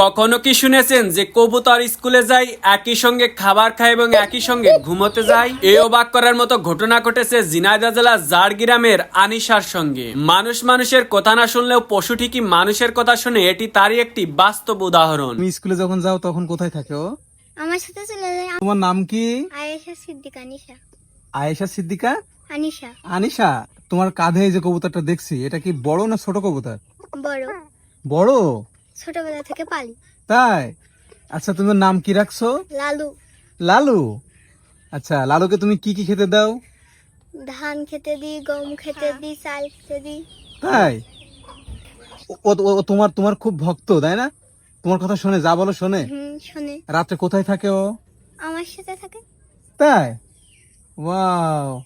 কখনো কি শুনেছেন যে কবুতর স্কুলে যায় একই সঙ্গে খাবার খায় এবং একই সঙ্গে ঘুমোতে যায়? এই অবাক করার মতো ঘটনা ঘটেছে ঝিনাইদহ জেলার জাড়গ্রামের আনিশার সঙ্গে। মানুষ মানুষের কথা না শুনলেও পশু ঠিকই মানুষের কথা শুনে এটি তারই একটি বাস্তব উদাহরণ। তুমি স্কুলে যখন যাও তখন কোথায় থাকে আমার সাথে চলে যায়। তোমার নাম কি? আয়েশা সিদ্দিক আনিশা। আয়েশা সিদ্দিকা? আনিশা। আনিশা তোমার কাঁধে এই যে কবুতরটা দেখছি এটা কি বড় না ছোট কবুতর? বড়। বড়? ছোটবেলা থেকে পালি। তাই? আচ্ছা তোমার নাম কি রাখছো? লালু। লালু? আচ্ছা লালুকে তুমি কি কি খেতে দাও? ধান খেতে দিই গম খেতে দিই চাল খেতে দিই। তাই? ও- তোমার তোমার খুব ভক্ত তাই না? তোমার কথা শুনে যা বলো শোনে। হুম শোনে। রাত্রে কোথায় থাকে ও? আমার সাথে থাকে। তাই? ওয়াও।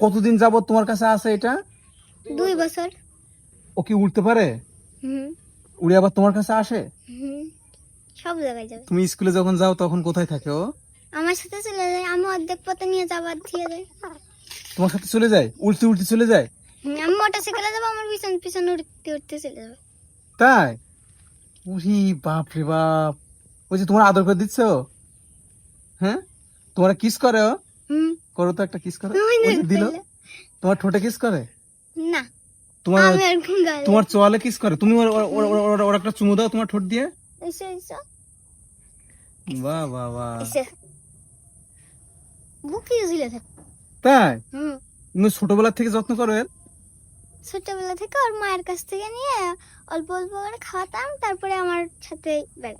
কতদিন যাবত তোমার কাছে আছে এটা? দুই বছর। ও কি উঠতে পারে? হুম। উড়ে আবার তোমার কাছে আসে? সব জায়গায় যাবে। তুমি স্কুলে যখন যাও তখন কোথায় থাকে ও? আমার সাথে চলে যায় আমি অর্ধেক পথে নিয়ে যাবার দিয়ে দেয় তোমার সাথে চলে যায়? উল্টে উল্টে চলে যায়? আমি মোটর সাইকেলে যাব আমার পিছন পিছন উঠতে উঠতে চলে যাবে। তাই? উরি বাপ রে বাপ। ওই যে তোমার আদর করে দিচ্ছ হ্যাঁ? তোমার কিস করে ও? করো তো একটা কিস করে। দিল। তোমার ঠোঁটে কিস করে? না। তোমার তোমার চোয়ালে কিস করে? তুমি ওর- একটা চুমু দাও তোমার ঠোঁট দিয়ে। বাহ বাহ বাহ তাই? তুমি ছোটবেলা থেকে যত্ন করো এর? ছোটবেলা থেকে ওর মায়ের কাছ থেকে নিয়ে অল্প অল্প করে খাওয়াতাম তারপরে আমার সাথে বেড়ায়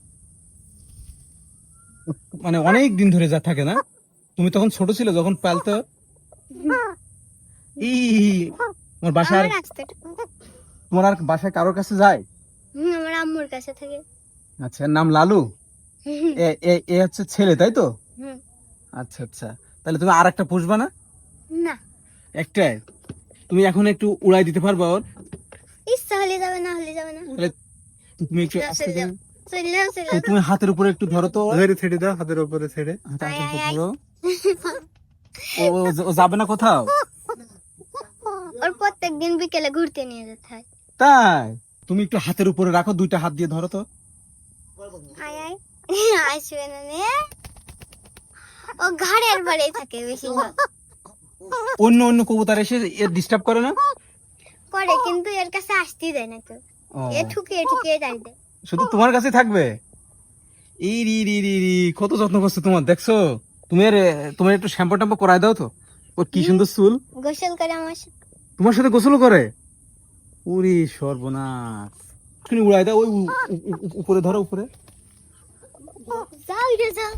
মানে অনেক দিন ধরে যা থাকে না? তুমি তখন ছোট ছিল যখন পালতো? ই তোমার আমার আর- তোমার আর বাসায় কারোর কাছে যায়? হুম আমার আম্মুর কাছে থাকে। আচ্ছা নাম লালু? এ এ- এ হচ্ছে ছেলে তাই তো? হুম। আচ্ছা আচ্ছা। তাহলে তুমি আর একটা পুষবা না? না। একটাই। তুমি এখন একটু উড়াই দিতে পারবা ওর? ইচ্ছা হলে যাবে না হলে যাবে না। তাহলে তুমি একটু আস্তে যাও। তুমি হাতের উপরে একটু ধরো তো ওর। ছেড়ে দাও হাতের উপরে ছেড়ে। হাতের উপরে। ধরো। ও যাবে না কোথাও? প্রত্যেক দিন বিকেলে ঘুরতে নিয়ে যেতে হয়। তাই? তুমি একটু হাতের উপরে রাখো দুইটা হাত দিয়ে ধরো তো। আয় আয়। আসবে না নে। ও ঘাড়ের বাড়ি থাকে বেশিরভাগ। অন্য অন্য কবুতর এসে এর ডিস্টার্ব করে না? করে কিন্তু এর কাছে আসতেই দেয় না কেউ। এ ঠুকিয়ে ঠুকিয়ে যাই দেয়। শুধু তোমার কাছে থাকবে? এই রি রি রি রি কত যত্ন করছ তোমার দেখছ? তুমি তোমার একটু শ্যাম্পু ট্যাম্পু করাই দাও তো। ওর কি সুন্দর চুল। গোসল করে আমার তোমার সাথে গোসল করে? উরি সর্বনাশ। তুমি উড়াই দাও ওই উপরে ধরো উপরে। যাও যাও।